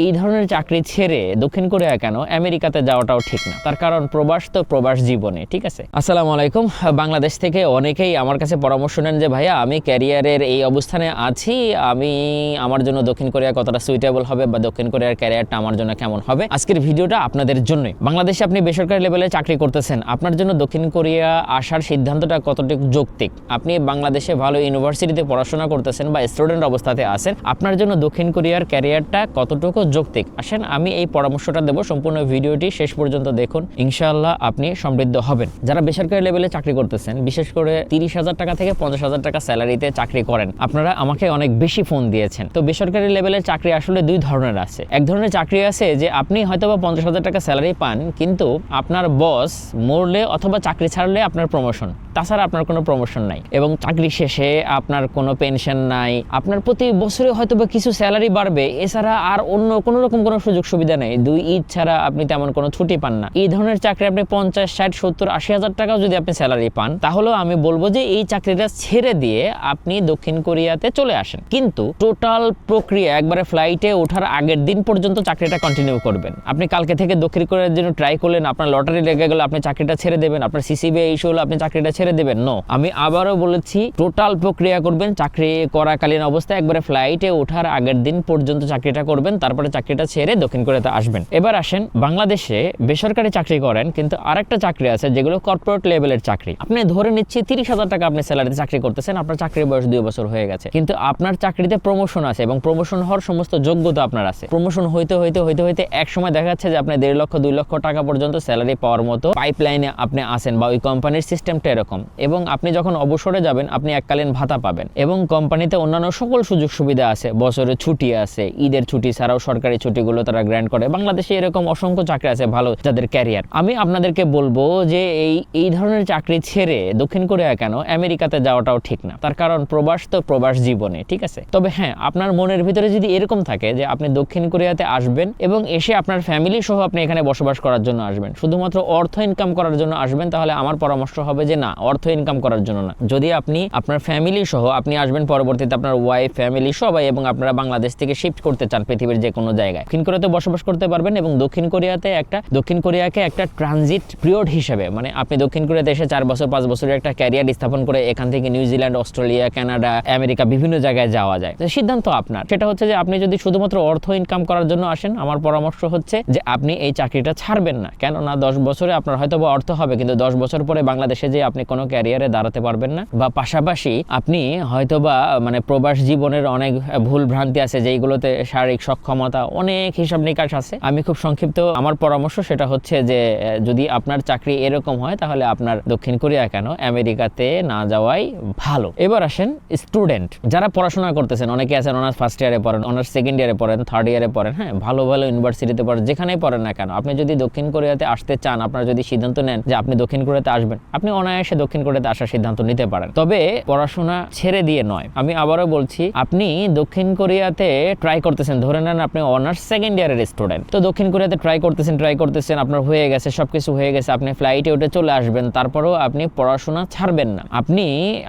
এই ধরনের চাকরি ছেড়ে দক্ষিণ কোরিয়া কেন আমেরিকাতে যাওয়াটাও ঠিক না? তার কারণ প্রবাস তো প্রবাস জীবনে, ঠিক আছে? আসসালামু আলাইকুম। বাংলাদেশ থেকে অনেকেই আমার কাছে পরামর্শ নেন যে, ভাইয়া, আমি ক্যারিয়ারের এই অবস্থানে আছি। আমি আমার জন্য দক্ষিণ কোরিয়া কতটা সুইটেবল হবে বা দক্ষিণ কোরিয়ার ক্যারিয়ারটা আমার জন্য কেমন হবে? আজকের ভিডিওটা আপনাদের জন্যই। বাংলাদেশে আপনি বেসরকারি লেভেলে চাকরি করতেছেন। আপনার জন্য দক্ষিণ কোরিয়া আসার সিদ্ধান্তটা কতটুকু যৌক্তিক? আপনি বাংলাদেশে ভালো ইউনিভার্সিটিতে পড়াশোনা করতেছেন বা স্টুডেন্ট অবস্থাতে আছেন। আপনার জন্য দক্ষিণ কোরিয়ার ক্যারিয়ারটা কতটুকু যৌক্তিক। আসেন, আমি এই পরামর্শটা দেবো। সম্পূর্ণ ভিডিওটি শেষ পর্যন্ত দেখুন। ইনশাআল্লাহ আপনি সমৃদ্ধ হবেন। যারা বেসরকারি লেভেলে চাকরি করতেছেন, বিশেষ করে তিরিশ হাজার টাকা থেকে পঞ্চাশ হাজার টাকা স্যালারিতে চাকরি করেন, আপনারা আমাকে অনেক বেশি ফোন দিয়েছেন। তো বেসরকারি লেভেলের চাকরি আসলে দুই ধরনের আছে। এক ধরনের চাকরি আছে যে, আপনি হয়তো বা পঞ্চাশ হাজার টাকা স্যালারি পান, কিন্তু আপনার বস মরলে অথবা চাকরি ছাড়লে আপনার প্রমোশন তাছাড়া আপনার কোনো প্রমোশন নাই। এবং চাকরি শেষে আপনার কোনো পেনশন নাই। আপনার প্রতি বছরে হয়তো বা কিছু স্যালারি বাড়বে। এছাড়া আর অন্য কোনো রকম কোনো সুযোগ সুবিধা নেই। দুই ঈদ ছাড়া আপনি তেমন কোনো ছুটি পান না। এই ধরনের চাকরি আপনি পঞ্চাশ, ষাট, সত্তর, আশি হাজার টাকাও যদি আপনি স্যালারি পান, তাহলেও আমি বলব যে এই চাকরিটা ছেড়ে দিয়ে আপনি দক্ষিণ কোরিয়াতে চলে আসেন। কিন্তু টোটাল প্রক্রিয়া একবারে ফ্লাইটে ওঠার আগের দিন পর্যন্ত চাকরিটা কন্টিনিউ করবেন। আপনি কালকে থেকে দক্ষিণ কোরিয়ার জন্য ট্রাই করলেন, আপনার লটারি লেগে গেল, আপনি চাকরিটা ছেড়ে দেবেন, আপনার সিসিবি ইস্যু হলো, আপনি চাকরিটা ছেড়ে দেবেন। নো আমি আবারও বলেছি টোটাল প্রক্রিয়া করবেন, চাকরি করাকালীন অবস্থায় একবারে ফ্লাইটে ওঠার আগের দিন পর্যন্ত চাকরিটা করবেন, তারপরে চাকরিটা ছেড়ে দক্ষিণ কোরিয়াতে আসবেন। এবার আসেন বাংলাদেশে বেসরকারি চাকরি করেন, কিন্তু আরেকটা চাকরি আছে যেগুলো কর্পোরেট লেভেলের চাকরি। আপনি ধরে নিচ্ছি তিরিশ হাজার টাকা আপনি স্যালারিতে চাকরি করতেছেন, আপনার চাকরির বয়স দুই বছর হয়ে গেছে। কিন্তু আপনার চাকরিতে প্রমোশন আছে এবং প্রমোশন হওয়ার সমস্ত যোগ্যতা আপনার আছে। প্রমোশন হইতে হইতে হইতে হইতে এক সময় দেখা যাচ্ছে যে আপনি দেড় লক্ষ, দুই লক্ষ টাকা পর্যন্ত স্যালারি পাওয়ার মতো পাইপলাইনে আপনি আসেন বা ওই কোম্পানির সিস্টেমটা এরকম। এবং আপনি যখন অবসরে যাবেন, আপনি এককালীন ভাতা পাবেন। এবং কোম্পানিতে অন্যান্য সকল সুযোগ সুবিধা আছে। বছরে ছুটি আছে, ঈদের ছুটি ছাড়াও সরকারি ছুটিগুলো তারা গ্র্যান্ড করে। বাংলাদেশে এরকম অসংখ্য চাকরি আছে ভালো যাদের ক্যারিয়ার আমি আপনাদেরকে বলব যে এই এই ধরনের চাকরি ছেড়ে দক্ষিণ কোরিয়া কেন? আমেরিকাতে যাওয়াটাও ঠিক না। তার কারণ প্রবাস তো প্রবাস জীবনে, ঠিক আছে? তবে হ্যাঁ আপনার মনের ভিতরে যদি এরকম থাকে যে আপনি দক্ষিণ কোরিয়াতে আসবেন এবং এসে আপনার ফ্যামিলি সহ আপনি এখানে বসবাস করার জন্য আসবেন, শুধুমাত্র অর্থ ইনকাম করার জন্য আসবেন, তাহলে আমার পরামর্শ হবে যে না, অর্থ ইনকাম করার জন্য না। যদি আপনি আপনার ফ্যামিলি সহ আপনি আসবেন, পরবর্তীতে আপনার ওয়াইফ ফ্যামিলি সবাই এবং আপনারা বাংলাদেশ থেকে শিফট করতে চান পৃথিবীর যে কোনো জায়গায়। দক্ষিণ কোরিয়াতে বসবাস করতে পারবেন এবং দক্ষিণ কোরিয়াতে একটা, দক্ষিণ কোরিয়াকে একটা ট্রানজিট পিরিয়ড হিসেবে মানে আপনি দক্ষিণ কোরিয়াতে এসে চার বছর, পাঁচ বছরের একটা ক্যারিয়ার স্থাপন করে এখান থেকে নিউজিল্যান্ড অস্ট্রেলিয়া, কানাডা, আমেরিকা বিভিন্ন জায়গায় যাওয়া যায়। তো সিদ্ধান্ত আপনার। সেটা হচ্ছে যে আপনি যদি শুধুমাত্র অর্থ ইনকাম করার জন্য আসেন, আমার পরামর্শ হচ্ছে যে আপনি এই চাকরিটা ছাড়বেন না। কেননা দশ বছরে আপনার হয়তো বা অর্থ হবে, কিন্তু দশ বছর পরে বাংলাদেশে যে আপনি কোনো ক্যারিয়ারে দাঁড়াতে পারবেন না। বা পাশাপাশি আপনি হয়তো বা মানে প্রবাস জীবনের অনেক ভুল ভ্রান্তি আছে, যেইগুলোতে শারীরিক সক্ষমতা অনেক হিসাব নিকাশ আছে। আমি খুব সংক্ষিপ্ত আমার পরামর্শ সেটা হচ্ছে যে যদি আপনার চাকরি এরকম হয়, তাহলে আপনার দক্ষিণ কোরিয়া কেন? আমেরিকাতে না যাওয়াই ভালো। এবার আসেন স্টুডেন্ট। যারা পড়াশোনা করতেছেন, অনেকে আছেন অনার্স ফার্স্ট ইয়ারে পড়েন, অনার্স সেকেন্ড ইয়ারে পড়েন থার্ড ইয়ারে পড়েন হ্যাঁ ভালো ভালো ইউনিভার্সিটিতে পড়েন, যেখানেই পড়েন না কেন। আপনি যদি দক্ষিণ কোরিয়াতে আসতে চান, আপনারা যদি সিদ্ধান্ত নেন যে, আপনি দক্ষিণ কোরিয়াতে আসবেন, আপনি অনায়াসে দক্ষিণ কোরিয়াতে আসার সিদ্ধান্ত নিতে পারেন। তবে পড়াশোনা ছেড়ে দিয়ে নয়। আমি আবারও বলছি, আপনি দক্ষিণ কোরিয়াতে ট্রাই করতেছেন, ধরে নেন আপনি অনার্স সেকেন্ড ইয়ারের স্টুডেন্ট তো দক্ষিণ কোরিয়াতে ট্রাই করতেছেন ট্রাই করতেছেন, আপনার হয়ে গেছে, সবকিছু হয়ে গেছে, আপনি ফ্লাইটে উঠে চলে আসবেন, তারপরেও আপনি পড়াশোনা ছাড়বেন না। আপনি,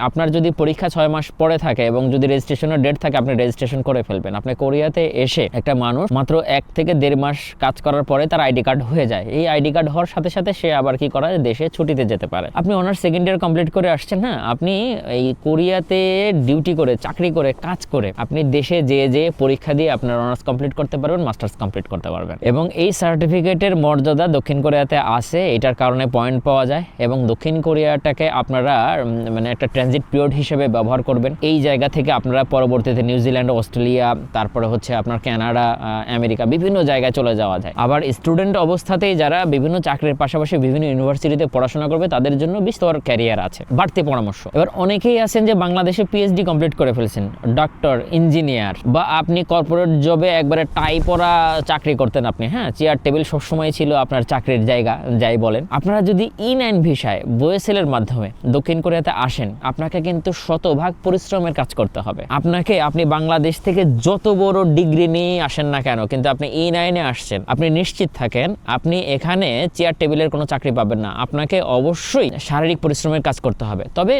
আপনার যদি পরীক্ষা ছয় মাস পরে থাকে এবং যদি রেজিস্ট্রেশনের ডেট থাকে, আপনি রেজিস্ট্রেশন করে ফেলবেন। আপনি কোরিয়াতে এসে একটা মানুষ মাত্র এক থেকে দেড় মাস কাজ করার পরে তার আইডি কার্ড হয়ে যায়। এই আইডি কার্ড হওয়ার সাথে সাথে সে আবার কি করা? দেশে ছুটিতে যেতে পারে। আপনি অনার্স সেকেন্ড ইয়ার কমপ্লিট করে আসছেন হ্যাঁ? আপনি এই কোরিয়াতে ডিউটি করে, চাকরি করে, কাজ করে, আপনি দেশে যে যে পরীক্ষা দিয়ে আপনার অনার্স কমপ্লিট করতে পারবেন মাস্টার্স কমপ্লিট করতে পারবেন। এবং এই সার্টিফিকেটের মর্যাদা দক্ষিণ কোরিয়াতে আছে এটার কারণে পয়েন্ট পাওয়া যায়। এবং দক্ষিণ কোরিয়াটাকে আপনারা মানে একটা ট্রানজিট পিরিয়ড হিসেবে ব্যবহার করবেন। এই জায়গা থেকে আপনারা পরবর্তীতে নিউজিল্যান্ড অস্ট্রেলিয়া তারপরে হচ্ছে আপনার আহ, আমেরিকা বিভিন্ন জায়গায় চলে যাওয়া যায়। আবার স্টুডেন্ট অবস্থাতেই যারা বিভিন্ন চাকরির পাশাপাশি বিভিন্ন ইউনিভার্সিটিতে পড়াশোনা করবে তাদের জন্য বিস্তর ক্যারিয়ার আছে। বাড়তি পরামর্শ। এবার অনেকেই আছেন যে বাংলাদেশে পিএইচডি কমপ্লিট করে ফেলছেন। ডক্টর ইঞ্জিনিয়ার বা আপনি কর্পোরেট জবে একবারে টাই পরা চাকরি করতেন আপনি হ্যাঁ? চেয়ার টেবিল সবসময় ছিল আপনার চাকরির জায়গা, যাই বলেন। আপনারা যদি ই নাইন ভিসায় বয়েসেলের মাধ্যমে দক্ষিণ কোরিয়াতে আসেন, আপনাকে কিন্তু শতভাগ পরিশ্রমের কাজ করতে হবে। আপনাকে আপনি বাংলাদেশ থেকে যত বড় ডিগ্রি নিয়ে আসেন না কেন, কিন্তু আপনি ই নাইনে আসছেন, আপনি নিশ্চিত থাকেন, আপনি এখানে চেয়ার টেবিলের কোনো চাকরি পাবেন না। আপনাকে অবশ্যই শারীরিক পরিশ্রমের কাজ করতে হবে। তবে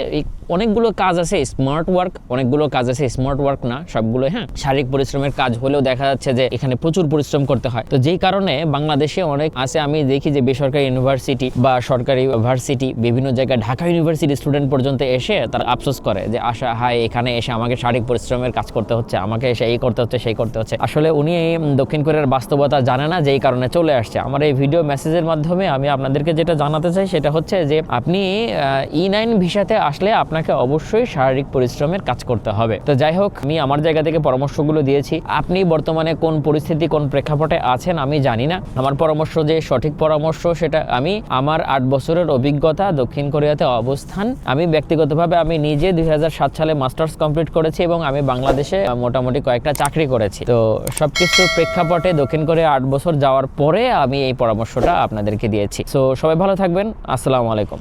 অনেকগুলো কাজ আছে স্মার্ট ওয়ার্ক অনেকগুলো কাজ আছে স্মার্ট ওয়ার্ক না সবগুলো হ্যাঁ? শারীরিক পরিশ্রমের কাজ হলেও দেখা যাচ্ছে যে এখানে প্রচুর পরিশ্রম করতে হয়। তো যেই কারণে বাংলাদেশে অনেক আছে, আমি দেখি যে বেসরকারি ইউনিভার্সিটি বা সরকারি ভার্সিটি বিভিন্ন জায়গায় ঢাকা ইউনিভার্সিটি স্টুডেন্ট পর্যন্ত এসে তারা আফসোস করে যে, আশা, হায়, এখানে এসে আমাকে শারীরিক পরিশ্রমের কাজ করতে হচ্ছে, আমাকে এসে এই করতে হচ্ছে, সেই করতে হচ্ছে। আসলে উনি দক্ষিণ কোরিয়ার বাস্তবতা জানে না যেই কারণে চলে আসছে। আমার এই ভিডিও মেসেজের মাধ্যমে আমি আপনাদেরকে যেটা জানাতে চাই সেটা হচ্ছে যে, আপনি ই নাইন ভিসাতে আসলে আপনাকে অবশ্যই শারীরিক পরিশ্রমের কাজ করতে হবে। তো যাই হোক, আমি আমার জায়গা থেকে পরামর্শগুলো দিয়েছি। আপনি বর্তমানে কোন পরিস্থিতি, কোন প্রেক্ষাপটে আছেন আমি জানি না। আমার পরামর্শ যে সঠিক পরামর্শ, সেটা আমি আমার আট বছরের অভিজ্ঞতা দক্ষিণ কোরিয়াতে অবস্থান। আমি ব্যক্তিগতভাবে আমি নিজে দুই হাজার সাত সালে মাস্টার্স কমপ্লিট করেছি এবং আমি বাংলাদেশে মোটামুটি কয়েকটা চাকরি করেছি। তো সবকিছু প্রেক্ষাপটে দক্ষিণ কোরিয়া আট বছর যাওয়ার পরে আমি এই পরামর্শটা আপনাদেরকে দিয়েছি। তো সবাই ভালো থাকবেন। আসসালামু আলাইকুম।